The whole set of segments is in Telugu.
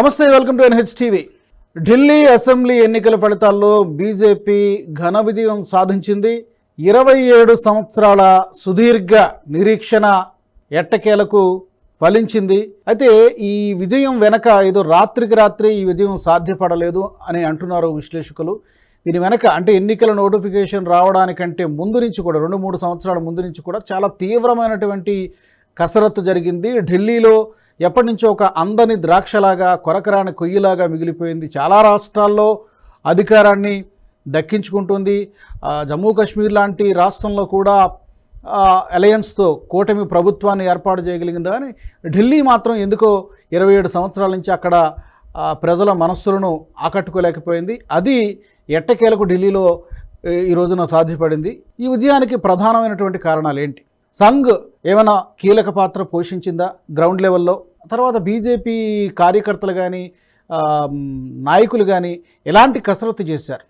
నమస్తే welcome to NH TV Delhi assembly ఎన్నికల ఫలితాల్లో బీజేపీ ఘన విజయం సాధించింది. ఇరవై ఏడు సంవత్సరాల సుదీర్ఘ నిరీక్షణ ఎట్టకేలకు ఫలించింది. అయితే ఈ విజయం వెనక ఏదో రాత్రికి రాత్రి ఈ విజయం సాధ్యపడలేదు అని అంటున్నారు విశ్లేషకులు. దీని వెనక అంటే ఎన్నికల నోటిఫికేషన్ రావడానికంటే ముందు నుంచి కూడా రెండు మూడు సంవత్సరాల ముందు నుంచి కూడా చాలా తీవ్రమైనటువంటి కసరత్తు జరిగింది. ఢిల్లీలో ఎప్పటి నుంచో ఒక అందని ద్రాక్షలాగా కొరకరాని కొయ్యిలాగా మిగిలిపోయింది. చాలా రాష్ట్రాల్లో అధికారాన్ని దక్కించుకుంటుంది. జమ్మూ కాశ్మీర్ లాంటి రాష్ట్రంలో కూడా అలయన్స్తో కూటమి ప్రభుత్వాన్ని ఏర్పాటు చేయగలిగింది కానీ ఢిల్లీ మాత్రం ఎందుకో ఇరవై ఏడు సంవత్సరాల నుంచి అక్కడ ప్రజల మనస్సులను ఆకట్టుకోలేకపోయింది. అది ఎట్టకేలకు ఢిల్లీలో ఈ రోజున సాధ్యపడింది. ఈ విజయానికి ప్రధానమైనటువంటి కారణాలు ఏంటి? సంఘ్ ఏమైనా కీలక పాత్ర పోషించిందా? గ్రౌండ్ లెవెల్లో తర్వాత బీజేపీ కార్యకర్తలు కానీ నాయకులు కానీ ఎలాంటి కసరత్తు చేశారు?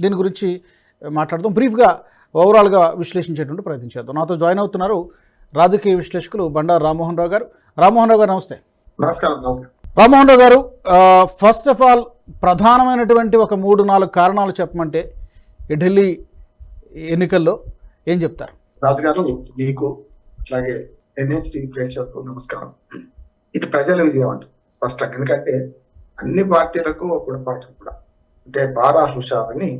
దీని గురించి మాట్లాడదాం. బ్రీఫ్గా ఓవరాల్గా విశ్లేషించేటువంటి ప్రయత్నం చేద్దాం. నాతో జాయిన్ అవుతున్నారు రాజకీయ విశ్లేషకులు బండారు రామ్మోహన్ రావు గారు. రామ్మోహన్ రావు గారు నమస్తే. నమస్కారం రామ్మోహన్ రావు గారు ఫస్ట్ ఆఫ్ ఆల్ ప్రధానమైనటువంటి ఒక మూడు నాలుగు కారణాలు చెప్పమంటే ఢిల్లీ ఎన్నికల్లో ఏం చెప్తారు? రాజుగారు మీకు అలాగే ఎన్హెచ్టి ప్రేక్షకులకు నమస్కారం. ఇది ప్రజల విజయం అంట స్పష్టంగా ఎందుకంటే అన్ని పార్టీలకు గుణపాఠం కూడా. అంటే బారా అని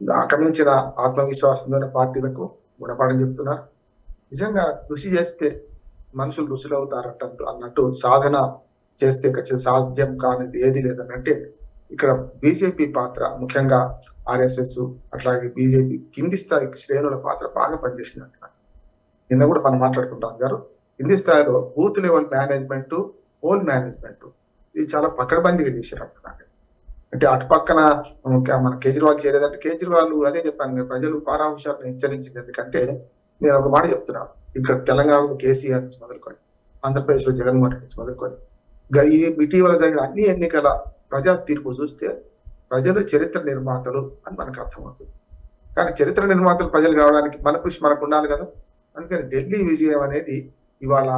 ఆక్రమించిన ఆత్మవిశ్వాసం పార్టీలకు గుణపాఠం చెప్తున్నారు నిజంగా కృషి చేస్తే మనుషులు రుచులు అవుతారట అన్నట్టు సాధన చేస్తే ఖచ్చితంగా సాధ్యం కానిది ఏది లేదనంటే ఇక్కడ బీజేపీ పాత్ర ముఖ్యంగా ఆర్ఎస్ఎస్ అట్లాగే బీజేపీ కింది స్థాయి శ్రేణుల పాత్ర బాగా పనిచేసినట్టు నిన్న కూడా మనం మాట్లాడుకుంటాం గారు. కింది స్థాయిలో booth level management whole management ఇది చాలా పక్కడబందీగా చేశారు అప్పుడు అంటే అటు పక్కన మన కేజ్రీవాల్ చేయలేదంటే కేజ్రీవాల్ అదే చెప్పాను ప్రజలు పారాంశాలను హెచ్చరించింది ఎందుకంటే నేను ఒక మాట చెప్తున్నాను ఇక్కడ తెలంగాణలో కేసీఆర్ నుంచి మొదలుకొని ఆంధ్రప్రదేశ్లో జగన్మోహన్ రెడ్డి నుంచి మొదలుకొని ఈ ఇటీవల జరిగిన అన్ని ఎన్నికల ప్రజా తీర్పు చూస్తే ప్రజలు చరిత్ర నిర్మాతలు అని మనకు అర్థమవుతుంది. కానీ చరిత్ర నిర్మాతలు ప్రజలు కావడానికి మన కృషి మనకు ఉండాలి కదా. అందుకని ఢిల్లీ విజయం అనేది ఇవాళ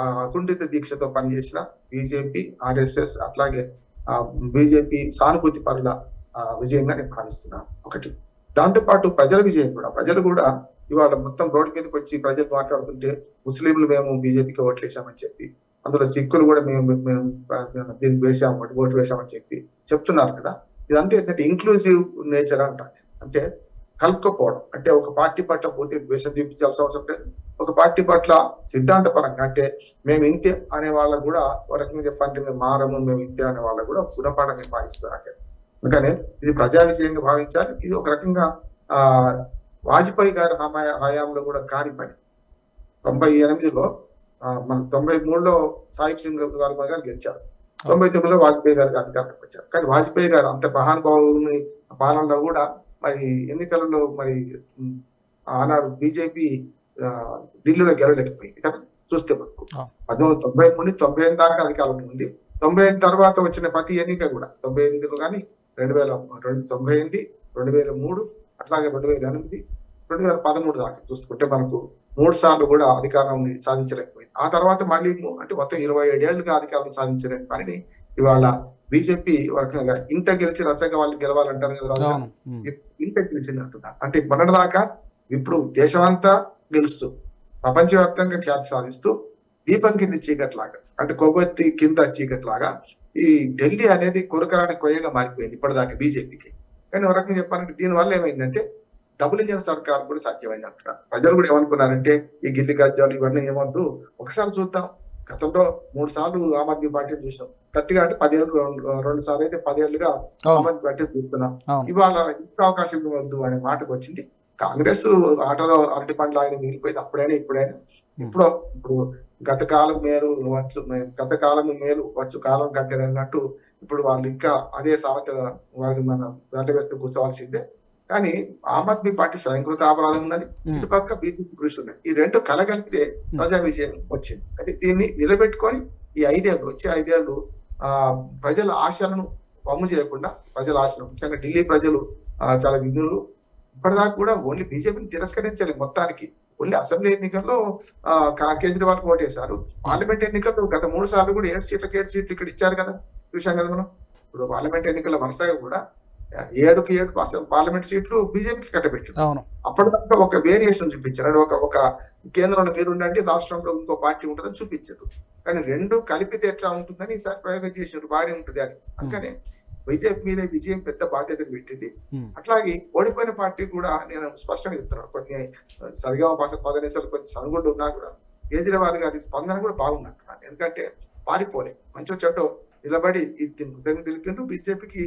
ఆ అకుంఠిత దీక్షతో పనిచేసిన బీజేపీ ఆర్ఎస్ఎస్ అట్లాగే ఆ బీజేపీ సానుభూతి పరుల విజయంగా నేను భావిస్తున్నాను. ఒకటి. దాంతో పాటు ప్రజల విజయం కూడా. ప్రజలు కూడా ఇవాళ మొత్తం రోడ్డు మీదకి వచ్చి ప్రజలు మాట్లాడుతుంటే ముస్లింలు మేము బీజేపీకి ఓట్లు వేసామని చెప్పి అందులో సిక్కులు కూడా మేము మేము మేము దీనికి వేసాము ఓటు వేసామని చెప్పి చెప్తున్నారు కదా. ఇదంతా ఏంటంటే ఇంక్లూజివ్ నేచర్ అంట. అంటే కలుపుకోవడం అంటే ఒక పార్టీ పట్ల పూర్తి ద్వేషం చూపించాల్సిన అవసరం లేదు. ఒక పార్టీ పట్ల సిద్ధాంతపరంగా అంటే మేము ఇంతే అనే వాళ్ళకు కూడా ఒక రకంగా చెప్పాలంటే మేము మారము మేము ఇంతే అనే వాళ్ళకు కూడా గుణపాఠంగా భావిస్తారు అంటే. ఇది ప్రజా విజయంగా భావించాలి. ఇది ఒక రకంగా ఆ వాజ్పేయి గారి హమా- హయాంలో కూడా కాని పని. తొంభై ఎనిమిదిలో మన తొంభై మూడులో సాహిబ్ సింగ్ వర్మ గారు గెలిచారు. తొంభై తొమ్మిదిలో వాజ్పేయి గారు అధికారంలోకి వచ్చారు. కానీ వాజ్పేయి గారు అంత మహానుభావుని పాలనలో కూడా మరి ఎన్నికలలో మరి ఆనాడు బీజేపీ ఢిల్లీలో గెలవలేకపోయింది కదా చూస్తే మనకు. పద్దెనిమిది తొంభై నుండి తొంభై ఎనిమిది దాకా అధికారంలో ఉంది. తొంభై ఎనిమిది తర్వాత వచ్చిన ప్రతి ఎన్నిక కూడా తొంభై ఎనిమిదిలో కానీ రెండు వేల రెండు తొంభై ఎనిమిది రెండు వేల మూడు అట్లాగే రెండు వేల ఎనిమిది రెండు వేల పదమూడు దాకా చూసుకుంటే మనకు మూడు సార్లు కూడా అధికారం సాధించలేకపోయింది. ఆ తర్వాత మళ్ళీ అంటే మొత్తం ఇరవై ఏడేళ్ళుగా అధికారం సాధించలేని పనిని ఇవాళ బీజేపీ వర్గంగా ఇంట గెలిచి రచ్చగా వాళ్ళు గెలవాలంటారు కదా. ఇంట గెలిచింది అంటున్నారు అంటే మొన్నటిదాకా ఇప్పుడు దేశమంతా గెలుస్తూ ప్రపంచవ్యాప్తంగా ఖ్యాతి సాధిస్తూ దీపం కింద చీకట్లాగా అంటే కొవ్వొత్తి కింద చీకట్లాగా ఈ ఢిల్లీ అనేది కురకరాని కొయ్యగా మారిపోయింది ఇప్పటిదాకా బీజేపీకి. కానీ ఒక రకంగా చెప్పాలంటే దీని వల్ల ఏమైందంటే డబుల్ ఇంజన్ సర్కార్ కూడా సాధ్యమైంది అంటున్నారు ప్రజలు కూడా ఏమనుకున్నారంటే ఈ గిల్లి గజ్జాలు ఇవన్నీ ఏమొద్దు ఒకసారి చూద్దాం. గతంలో మూడు సార్లు ఆమ్ ఆద్మీ పార్టీ చూసాం గట్టిగా అంటే పదేళ్ళు రెండు- సార్లు అయితే పదేళ్ళుగా ఆమ్ ఆద్మీ పార్టీ చూస్తున్నాం. ఇవాళ ఇంత అవకాశం ఇవ్వద్దు అనే మాటకు వచ్చింది. కాంగ్రెస్ ఆటలో అరటి పండ్లు ఆయన మిగిలిపోయింది. అప్పుడైనా ఇప్పుడైనా. ఇప్పుడు ఇప్పుడు గత కాలం మేలు వచ్చు గత కాలం మేలు వచ్చు కాలం కంటే అన్నట్టు ఇప్పుడు వాళ్ళు ఇంకా అదే సామెత వాళ్ళు మన వేస్తూ కూర్చోవాల్సిందే. కానీ ఆమ్ ఆద్మీ పార్టీ స్వయంకృత అపరాధం ఉన్నది. ఇటు పక్క బీజేపీ కృషి ఉన్నది. ఈ రెండు కలగలిపితే ప్రజా విజయం వచ్చింది. అయితే దీన్ని నిలబెట్టుకొని ఈ ఐదేళ్ళు వచ్చే ఐదేళ్ళు ఆ ప్రజల ఆశలను వమ్ము చేయకుండా ప్రజల ఆశలు ముఖ్యంగా ఢిల్లీ ప్రజలు చాలా విధులు ఇప్పటిదాకా కూడా ఓన్లీ బీజేపీని తిరస్కరించాలి మొత్తానికి. ఓన్లీ అసెంబ్లీ ఎన్నికల్లో కేజ్రీవాల్ ఓటేశారు. పార్లమెంట్ ఎన్నికల్లో గత మూడు సార్లు కూడా ఏడు సీట్లకి ఏడు సీట్లు ఇక్కడ ఇచ్చారు కదా. చూసాం కదా మనం. ఇప్పుడు పార్లమెంట్ ఎన్నికల వరుసగా కూడా ఏడుకి ఏడు అసలు పార్లమెంట్ సీట్లు బీజేపీకి కట్టబెట్టారు అప్పటిదాకా ఒక వేరియేషన్ చూపించారు. అంటే ఒక ఒక కేంద్రంలో మీరు ఉండండి రాష్ట్రంలో ఇంకో పార్టీ ఉంటుందని చూపించారు. కానీ రెండు కలిపితే ఎట్లా ఉంటుందని ఈసారి ప్రయోగం చేసినారు బాగానే ఉంటుంది అని అందుకనే బీజేపీ మీద విజయం పెద్ద బాధ్యతను పెట్టింది. అట్లాగే ఓడిపోయిన పార్టీ కూడా నేను స్పష్టంగా చెప్తున్నాను. కొన్ని సరిగా పాస పదనేసాలు కొంచెం సనుగుండు ఉన్నా కూడా కేజ్రీవాల్ గారి స్పందన కూడా బాగుంది ఎందుకంటే పారిపోలే. మంచి చెడ్డ నిలబడి కృతజ్ఞత తెలిపిండ్రు బీజేపీకి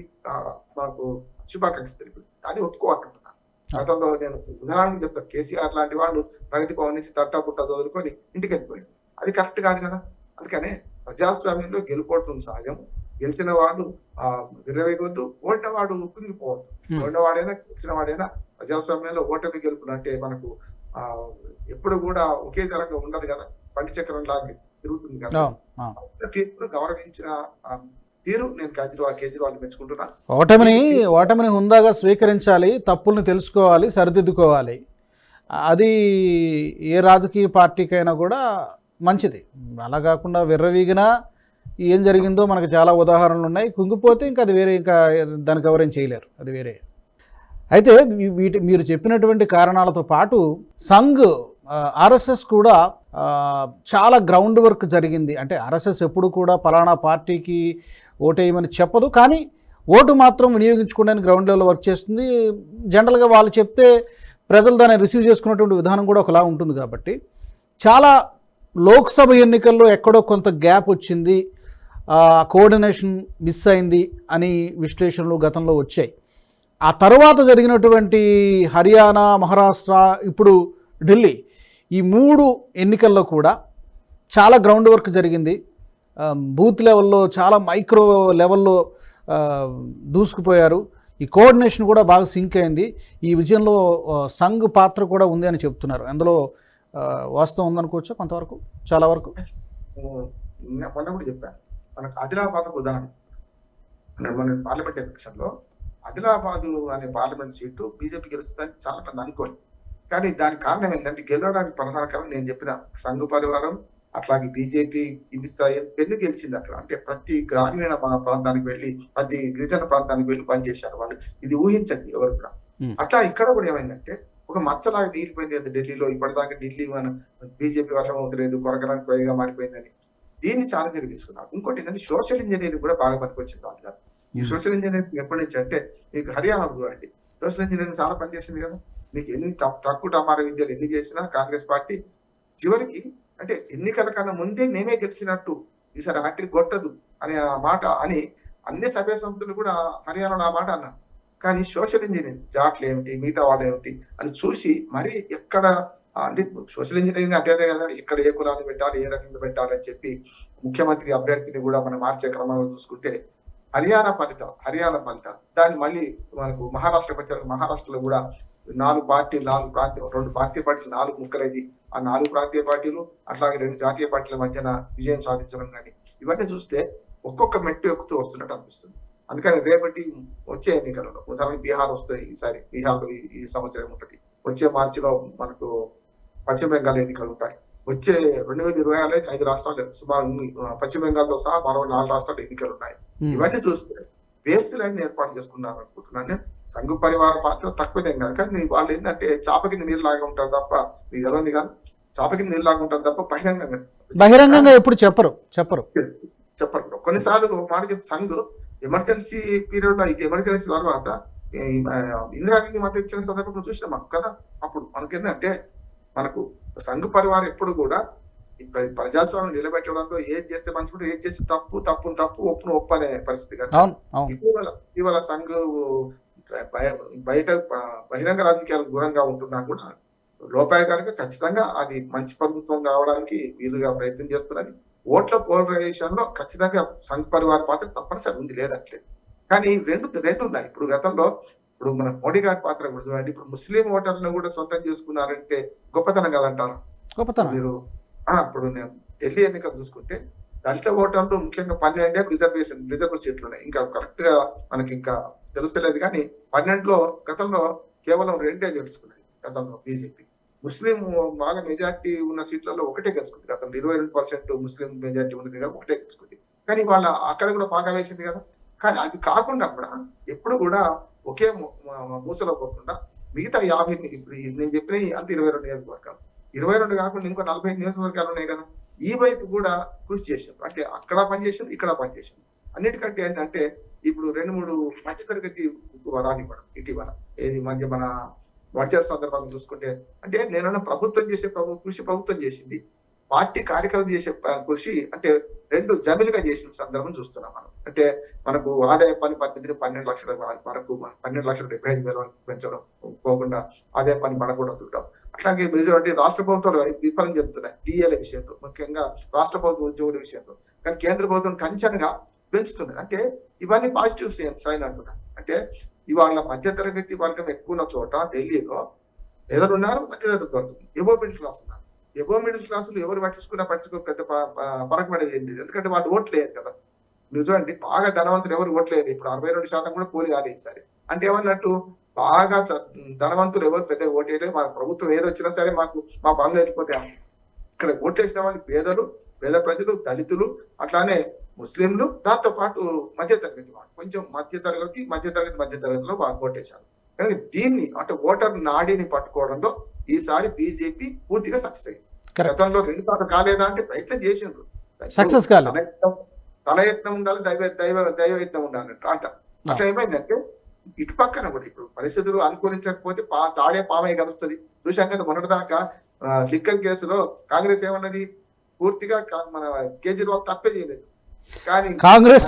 మాకు శుభాకాంక్షలు తెలిపింది అది ఒప్పుకోవాలనుకున్నాను గతంలో నేను ఉదాహరణకు చెప్తాను కేసీఆర్ లాంటి వాళ్ళు ప్రగతి భవన్ నుంచి తట్టా పుట్ట చదువుకొని ఇంటికి వెళ్ళిపోయింది అది కరెక్ట్ కాదు కదా? అందుకనే ప్రజాస్వామ్యంలో గెలుపోవటం సహజం గెలిచిన వాడు ఆ విరవేగొద్దు ఓడిన వాడు Hmm. ఓడిన వాడైనా గెలిచిన వాడైనా ప్రజాస్వామ్యంలో ఓటమి గెలుపులు అంటే మనకు ఆ ఎప్పుడు కూడా ఒకే తరంగా ఉండదు కదా? పండి చక్రం లాగా తిరుగుతుంది అవును. తీర్పును గౌరవించిన తీరు నేను కేజ్రీవాల్ కేజ్రీవాల్ మెచ్చుకుంటున్నా. ఓటమిని ఓటమిని హుందాగా స్వీకరించాలి తప్పుల్ని తెలుసుకోవాలి సరిదిద్దుకోవాలి. అది ఏ రాజకీయ పార్టీకైనా కూడా మంచిది. అలా కాకుండా విర్రవీగినా ఏం జరిగిందో మనకు చాలా ఉదాహరణలు ఉన్నాయి. కుంగిపోతే ఇంకా అది వేరే ఇంకా దానికి ఎవరేం చేయలేరు. అది వేరే. అయితే వీటి మీరు చెప్పినటువంటి కారణాలతో పాటు సంఘ్ ఆర్ఎస్ఎస్ కూడా చాలా గ్రౌండ్ వర్క్ జరిగింది. అంటే ఆర్ఎస్ఎస్ ఎప్పుడు కూడా పలానా పార్టీకి ఓటేయమని చెప్పదు. కానీ ఓటు మాత్రం వినియోగించుకోవడానికి గ్రౌండ్ లెవెల్ వర్క్ చేస్తుంది. జనరల్గా వాళ్ళు చెప్తే ప్రజలు దాన్ని రిసీవ్ చేసుకున్నటువంటి విధానం కూడా ఒకలా ఉంటుంది కాబట్టి. చాలా లోక్సభ ఎన్నికల్లో ఎక్కడో కొంత గ్యాప్ వచ్చింది. కోఆర్డినేషన్ మిస్ అయింది అని విశ్లేషణలు గతంలో వచ్చాయి. ఆ తర్వాత జరిగినటువంటి హర్యానా మహారాష్ట్ర ఇప్పుడు ఢిల్లీ ఈ మూడు ఎన్నికల్లో కూడా చాలా గ్రౌండ్ వర్క్ జరిగింది. బూత్ లెవెల్లో చాలా మైక్రో లెవెల్లో దూసుకుపోయారు. ఈ కోఆర్డినేషన్ కూడా బాగా సింక్ అయింది. ఈ విజయంలో సంఘ్ పాత్ర కూడా ఉంది అని చెప్తున్నారు. అందులో వాస్తవం ఉందనుకోవచ్చు కొంతవరకు? చాలా వరకు. మొన్న కూడా చెప్పాను మనకు ఆదిలాబాద్కు ఉదాహరణ. మన పార్లమెంట్ ఎలక్షన్లో ఆదిలాబాదు అనే పార్లమెంట్ సీటు బీజేపీ గెలుస్తుందని చాలా మంది అనుకోలేదు. కానీ దానికి కారణం ఏంటంటే గెలవడానికి ప్రధాన కారణం నేను చెప్పిన సంఘ పరివారం అట్లాగే బీజేపీ ఇది స్థాయి పెన్ను గెలిచింది అక్కడ? అంటే ప్రతి గ్రామీణ ప్రాంతానికి వెళ్ళి ప్రతి గిరిజన ప్రాంతానికి వెళ్ళి పనిచేశారు వాళ్ళు. ఇది ఊహించండి ఎవరు కూడా. అట్లా ఇక్కడ కూడా ఏమైందంటే ఒక మచ్చలాగా నీరిపోయింది అది ఢిల్లీలో ఇప్పటిదాకా ఢిల్లీ మన బీజేపీ వశం అవుతలేదు కొరకరానికి పైగా మారిపోయిందని. దీన్ని ఛాలెంజ్గా తీసుకున్నారు. ఇంకోటి ఏంటంటే సోషల్ ఇంజనీరింగ్ కూడా బాగా పనికొచ్చింది గారు. ఈ. సోషల్ ఇంజనీరింగ్ ఎప్పటి నుంచి అంటే మీకు హర్యానా చూడండి. సోషల్ ఇంజనీరింగ్ చాలా పనిచేసింది కదా. నీకు ఎన్ని తక్కువ టమార విద్యలు ఎన్ని చేసినా కాంగ్రెస్ పార్టీ చివరికి అంటే ఎన్నికల కన్నా ముందే మేమే గెలిచినట్టు ఈసారి హ్యాట్రిక్ కొట్టదు అనే ఆ మాట అని అన్ని సభ్య సంస్థలు కూడా హర్యానాలో ఆ మాట అన్నారు. కానీ సోషల్ ఇంజనీరింగ్ జాట్లు ఏమిటి మిగతా వాళ్ళు ఏమిటి అని చూసి మరి ఎక్కడ అంటే సోషల్ ఇంజనీరింగ్ అంటే అదే కదా ఇక్కడ ఏ కులాన్ని పెట్టాలి ఏ రకంగా పెట్టాలి అని చెప్పి ముఖ్యమంత్రి అభ్యర్థిని కూడా మనం మార్చే క్రమంలో చూసుకుంటే హర్యానా ఫలితం హర్యానా ఫలితం. దాన్ని మళ్ళీ మనకు మహారాష్ట్ర వచ్చారు మహారాష్ట్రలో కూడా నాలుగు పార్టీ నాలుగు ప్రాంతీయ రెండు ప్రాంతీయ పార్టీలు నాలుగు ముక్కలైంది. ఆ నాలుగు ప్రాంతీయ పార్టీలు అట్లాగే రెండు జాతీయ పార్టీల మధ్యన విజయం సాధించడం కానీ ఇవన్నీ చూస్తే ఒక్కొక్క మెట్టు ఎక్కుతూ వస్తున్నట్టు అనిపిస్తుంది. అందుకని రేపటి వచ్చే ఎన్నికలలో ఉదాహరణకి బీహార్ వస్తాయి ఈసారి బీహార్ ఈ ఈ సంవత్సరం ఉంటది. వచ్చే మార్చిలో మనకు పశ్చిమ బెంగాల్ ఎన్నికలు ఉంటాయి. వచ్చే రెండు వేల ఇరవై ఆరు ఐదు రాష్ట్రాలు సుమారు పశ్చిమ బెంగాల్తో సహా మరో నాలుగు రాష్ట్రాలు ఎన్నికలు ఉన్నాయి. ఇవన్నీ చూస్తే బేస్ లైన్ ఏర్పాటు చేసుకున్నారు అనుకుంటున్నాను నేను. సంఘ పరివార పాత్ర తక్కువదేం కాదు. కానీ వాళ్ళు ఏంటంటే చాప కింద నీరు లాగా ఉంటారు తప్ప మీకు తెలియదు కాదు. చాప కింద నీరు లాగా ఉంటారు తప్ప బహిరంగంగా. బహిరంగంగా ఎప్పుడు చెప్పరు చెప్పరు. చెప్పరు. కొన్నిసార్లు ఒక మాట చెప్తే సంఘ్ ఎమర్జెన్సీ పీరియడ్లో ఇది ఎమర్జెన్సీ తర్వాత ఇందిరాగాంధీ మధ్య ఇచ్చిన సందర్భంలో చూసినాం మనం కదా. అప్పుడు మనకేంటంటే మనకు సంఘ పరివారం ఎప్పుడు కూడా ప్రజాస్వామ్యం నిలబెట్టడంలో ఏది చేస్తే మంచిగా ఏది చేస్తే తప్పు తప్పు తప్పు ఒప్పును ఒప్పు అనే పరిస్థితి కదా. ఇటీవల ఇటీవల సంఘ బయ- బయట బహిరంగ రాజకీయాలకు దూరంగా ఉంటున్నా కూడా లోపాయకారిగా ఖచ్చితంగా అది మంచి ప్రభుత్వం రావడానికి వీలుగా ప్రయత్నం చేస్తున్నది. ఓట్ల పోలరైజేషన్లో ఖచ్చితంగా సంఘ పరివార పాత్ర తప్పనిసరి ఉంది లేదట్లే కానీ రెండు రెండు ఉన్నాయి. ఇప్పుడు గతంలో ఇప్పుడు మన మోడీ గారి పాత్ర కూడా చూడండి. ఇప్పుడు ముస్లిం ఓటర్లను కూడా సొంతం చేసుకున్నారంటే గొప్పతనం కదంటారు? గొప్పతనం. మీరు అప్పుడు నేను ఢిల్లీ ఎన్నికలు చూసుకుంటే దళిత ఓటర్లు ముఖ్యంగా పన్నెండే రిజర్వేషన్ రిజర్వ్ సీట్లు ఉన్నాయి ఇంకా కరెక్ట్గా మనకి ఇంకా తెలుస్తలేదు కానీ పన్నెండులో గతంలో కేవలం రెండే తెలుసుకున్నది గతంలో బీజేపీ. ముస్లిం బాగా మెజార్టీ ఉన్న సీట్లలో ఒకటే గెలుచుకుంది. గతంలో ఇరవై రెండు పర్సెంట్ ముస్లిం మెజార్టీ ఉన్నది కదా ఒకటే గెలుచుకుంది. కానీ వాళ్ళ అక్కడ కూడా బాగా వేసింది కదా. కానీ అది కాకుండా కూడా ఎప్పుడు కూడా ఒకే మూసలో పోకుండా మిగతా యాభై ఇప్పుడు నేను చెప్పిన అంటే ఇరవై రెండు నియోజకవర్గాలు. ఇరవై రెండు కాకుండా ఇంకో నలభై ఐదు నియోజకవర్గాలు ఉన్నాయి కదా. ఈ వైపు కూడా కృషి చేశారు. అంటే అక్కడ పనిచేసాం ఇక్కడ పనిచేసాం అన్నిటికంటే ఏంటంటే ఇప్పుడు రెండు మూడు మధ్యతరగతి వరాన్ని ఇవ్వడం ఇటీవల. ఏది మధ్య మన బడ్జెట్ సందర్భంగా చూసుకుంటే అంటే నేనన్నా ప్రభుత్వం చేసే ప్రభు కృషి ప్రభుత్వం చేసింది. పార్టీ కార్యక్రమం చేసే కృషి అంటే రెండు జమిలుగా చేసిన సందర్భం చూస్తున్నాం మనం. అంటే మనకు ఆదాయ పని పరిమితిని పన్నెండు లక్షల వరకు పన్నెండు లక్షల డెబ్బై ఐదు వేల పెంచడం పోకుండా ఆదాయ పని పడకుండా చూడడం అట్లాగే మీరు అంటే రాష్ట్ర ప్రభుత్వాలు విఫలం చెప్తున్నాయి డిఎల విషయంలో ముఖ్యంగా రాష్ట్ర ప్రభుత్వ ఉద్యోగుల విషయంలో. కానీ కేంద్ర ప్రభుత్వం కంచనగా పెంచుతున్నది. అంటే ఇవన్నీ పాజిటివ్ సైన్ అంటున్నాను అంటే ఇవాళ మధ్యతరగతి వర్గం ఎక్కువ ఉన్న చోట ఢిల్లీలో ఎవరున్నారు మధ్యతరగతి వర్గం. ఎవో మిడిల్ క్లాస్ ఉన్నారు. ఎబో మిడిల్ క్లాసులు ఎవరు పట్టించుకున్నా పట్టించుకో పెద్ద ప- పడేది ఏంటి ఎందుకంటే వాళ్ళు ఓట్లేరు కదా. మీరు చూడండి బాగా ధనవంతులు ఎవరు ఓట్లేరు ఇప్పుడు అరవై రెండు శాతం కూడా పోలి కాలేదు సరే అంటే ఏమన్నట్టు బాగా ధనవంతులు ఎవరు పెద్ద ఓటేయలేదు మన ప్రభుత్వం ఏదొచ్చినా సరే మాకు మా పనులు వెళ్ళిపోతే ఇక్కడ ఓట్లేసిన వాళ్ళు పేదలు పేద ప్రజలు దళితులు అట్లానే ముస్లింలు దాంతో పాటు మధ్య తరగతి వాళ్ళు. కొంచెం మధ్య తరగతి మధ్య తరగతి మధ్య తరగతిలో వాళ్ళు ఓటేశారు కానీ దీన్ని అంటే ఓటర్ నాడిని పట్టుకోవడంలో ఈసారి బీజేపీ పూర్తిగా సక్సెస్ అయింది. గతంలో రెండు సార్లు కాలేదా అంటే ప్రయత్నం చేసిండ్రు. Success కాలేదు. తన యత్నం- తన యత్నం ఉండాలి దైవ దైవ దైవ యత్నం ఉండాలి అంట. అట్లా ఏమైందంటే ఇటు పక్కన కూడా ఇప్పుడు పరిస్థితులు అనుకూలించకపోతే పా తాడే పామై కలుస్తుంది చూశాం కదా మొన్నటిదాకా లిక్కర్ కేసులో కాంగ్రెస్ ఏమన్నది? పూర్తిగా మన కేజ్రీవాల్ తప్పే చేయలేదు. కానీ కాంగ్రెస్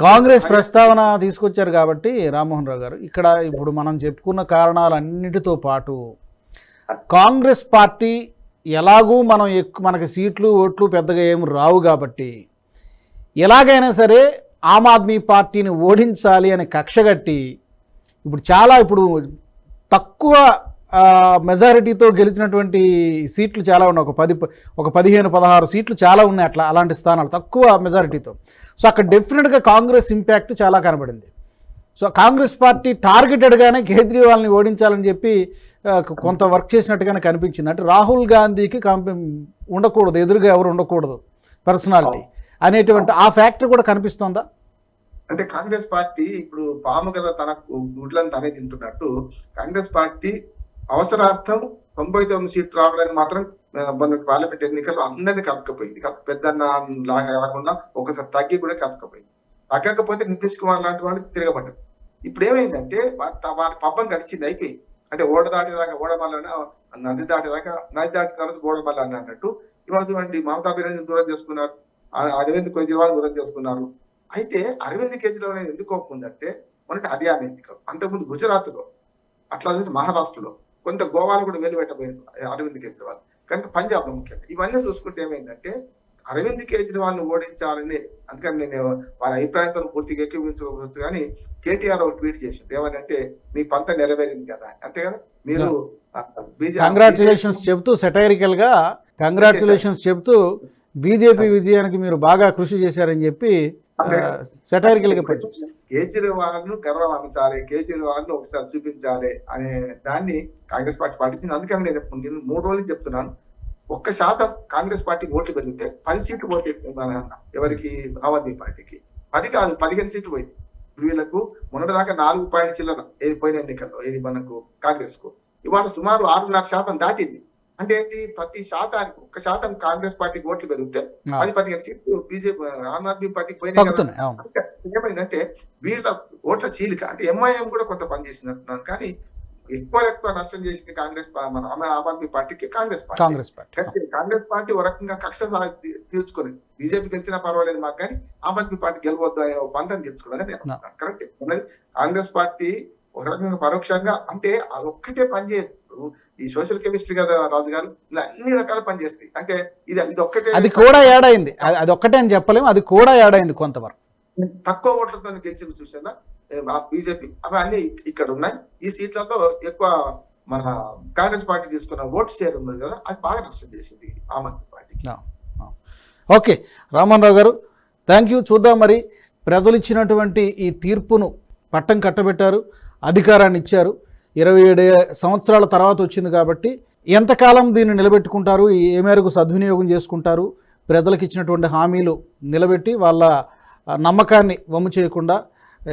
కాంగ్రెస్ ప్రస్తావన తీసుకొచ్చారు కాబట్టి రామ్మోహన్ రావు గారు ఇక్కడ ఇప్పుడు మనం చెప్పుకున్న కారణాలన్నిటితో పాటు కాంగ్రెస్ పార్టీ ఎలాగూ మనం ఎక్కువ మనకి సీట్లు ఓట్లు పెద్దగా ఏమి రావు కాబట్టి ఎలాగైనా సరే ఆమ్ ఆద్మీ పార్టీని ఓడించాలి అని కక్షగట్టి ఇప్పుడు చాలా ఇప్పుడు తక్కువ మెజారిటీతో గెలిచినటువంటి సీట్లు చాలా ఉన్నాయి. ఒక పది ఒక పదిహేను పదహారు సీట్లు చాలా ఉన్నాయి అట్లా అలాంటి స్థానాలు తక్కువ మెజారిటీతో. సో అక్కడ డెఫినెట్గా కాంగ్రెస్ ఇంపాక్ట్ చాలా కనబడింది. సో కాంగ్రెస్ పార్టీ టార్గెటెడ్గానే కేజ్రీవాల్ని ఓడించాలని చెప్పి కొంత వర్క్ చేసినట్టుగానే కనిపించింది. అంటే రాహుల్ గాంధీకి ఉండకూడదు ఎదురుగా ఎవరు ఉండకూడదు పర్సనాలిటీ అనేటువంటి ఆ ఫ్యాక్టర్ కూడా కనిపిస్తోందా? అంటే కాంగ్రెస్ పార్టీ ఇప్పుడు పాము కదా తన గుడ్లను తనే తింటున్నట్టు కాంగ్రెస్ పార్టీ అవసరార్థం తొంభై తొమ్మిది సీట్లు రావడానికి మాత్రం మన పార్లమెంట్ ఎన్నికల్లో అందరినీ కలపకపోయింది. కాదు పెద్దన్న లాగా కాకుండా ఒకసారి తగ్గి కూడా కలపకపోయింది. తగ్గకపోతే నితీష్ కుమార్ లాంటి వాళ్ళు తిరగబడ్డారు. ఇప్పుడు ఏమైందంటే వారి పబ్బం గడిచింది అయిపోయింది. అంటే ఓడ దాటేదాకా ఓడమల్ల నది దాటేదాకా నది దాటిన తర్వాత ఓడమల్ల అన్నట్టు ఇవాళ చూడండి మమతా బెనర్జీ దూరం చేసుకున్నారు అరవింద్ కేజ్రీవాల్ దూరం చేసుకున్నారు. అయితే అరవింద్ కేజ్రీవాల్ అనేది ఎందుకు ఉందంటే మనకి హర్యానా ఎన్నికలు. అంతకుముందు గుజరాత్లో అట్లా చూసి మహారాష్ట్రలో కొంత గోవాలు కూడా వెలువెట్టబోయింది అరవింద్ కేజ్రీవాల్ కనుక పంజాబ్లో ముఖ్యంగా. ఇవన్నీ చూసుకుంటే ఏమైందంటే అరవింద్ కేజ్రీవాల్ను ఓడించాలని అందుకని నేను వారి అభిప్రాయంతో పూర్తిగా ఎక్కించవచ్చు కానీ కేటీఆర్ ఒక ట్వీట్ చేసిండు ఏమనంటే మీ పంత నెరవేరింది కదా. అంతే కదా? మీరు బీజే- కంగ్రాచులేషన్స్ చెప్తూ సెటైరికల్గా కంగ్రాచులేషన్స్ చెప్తూ బీజేపీ విజయానికి మీరు బాగా కృషి చేశారని చెప్పి సెటైరికల్గా పనిచేస్తారు కేజ్రీవాల్ను గర్వపరచాలి కేజ్రీవాల్ను ఒకసారి చూపించాలి అనే దాన్ని కాంగ్రెస్ పార్టీ పాటించింది. అందుకని నేను మూడు రోజులు చెప్తున్నాను. ఒక్క శాతం కాంగ్రెస్ పార్టీ ఓట్లు పెరిగితే పది సీట్లు మన ఎవరికి? ఆమ్ ఆద్మీ పార్టీకి. పది కాదు పదిహేను సీట్లు పోయింది వీళ్ళకు మొన్నటిదాకా నాలుగు పాయింట్ చిల్లర ఏది పోయిన ఎన్నికల్లో ఏది మనకు కాంగ్రెస్కు ఇవాళ సుమారు ఆరున్నర శాతం దాటింది. అంటే ఏంటి? ప్రతి శాతానికి ఒక్క శాతం కాంగ్రెస్ పార్టీకి ఓట్లు పెరిగితే. పది పదిహేను సీట్లు బీజేపీ ఆమ్ ఆద్మీ పార్టీకి పోయినాయి కదా. ఏమైందంటే వీళ్ళ ఓట్ల చీలిక అంటే ఎంఐఎం కూడా కొంత పని చేసింది అంటున్నాను కానీ ఎక్కువ ఎక్కువ నష్టం చేసింది కాంగ్రెస్ మన ఆమ్ ఆద్మీ పార్టీకి Congress party. Congress party. Congress party ఒక రకంగా కక్ష సా- తీ- తీర్చుకునేది. బీజేపీ గెలిచినా పర్వాలేదు మాకు కానీ ఆమ్ ఆద్మీ పార్టీ గెలవద్దు అనే ఒక పంతం తీర్చుకున్నది నేను. కరెక్ట్? కాంగ్రెస్ పార్టీ ఒక రకంగా పరోక్షంగా అంటే అది ఒక్కటే పనిచేయదు ఈ సోషల్ కెమిస్ట్రీ కదా రాజు గారు ఇలా అన్ని రకాల పనిచేస్తాయి అంటే ఇది ఇది ఒక్కటే అది కూడా యాడ్ అయింది. అది- అది ఒక్కటే అని చెప్పలేము. అది కూడా యాడ్ అయింది కొంతవరకు. తక్కువ ఓట్లతో గెలిచిన చూసానా బీజేపీ. అవి అన్ని ఇక్కడ ఉన్నాయి. ఈ సీట్లలో ఎక్కువ మన కాంగ్రెస్ పార్టీ తీసుకున్న ఓట్ షేర్ ఉంది కదా అది బాగా నష్టం చేసింది ఆమ్ ఆద్మీ పార్టీకి. ఓకే రామన్ రావు గారు థ్యాంక్ యూ చూద్దాం మరి. ప్రజలు ఇచ్చినటువంటి ఈ తీర్పును పట్టం కట్టబెట్టారు అధికారాన్ని ఇచ్చారు. ఇరవై ఏడు సంవత్సరాల తర్వాత వచ్చింది కాబట్టి ఎంతకాలం దీన్ని నిలబెట్టుకుంటారు? ఏ మేరకు సద్వినియోగం చేసుకుంటారు? ప్రజలకు ఇచ్చినటువంటి హామీలు నిలబెట్టి వాళ్ళ నమ్మకాన్ని వమ్ము చేయకుండా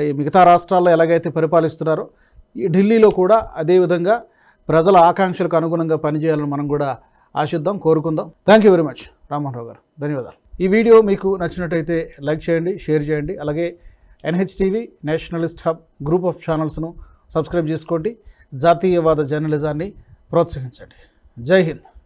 ఈ మిగతా రాష్ట్రాల్లో ఎలాగైతే పరిపాలిస్తున్నారో ఈ ఢిల్లీలో కూడా అదేవిధంగా ప్రజల ఆకాంక్షలకు అనుగుణంగా పనిచేయాలని మనం కూడా ఆశిద్దాం కోరుకుందాం. Thank you very much Rammohan Rao గారు. ధన్యవాదాలు. ఈ వీడియో మీకు నచ్చినట్టయితే లైక్ చేయండి షేర్ చేయండి. అలాగే NHTV nationalist hub group of ఛానల్స్ను subscribe చేసుకోండి. జాతీయవాద జర్నలిజాన్ని ప్రోత్సహించండి. జై హింద్.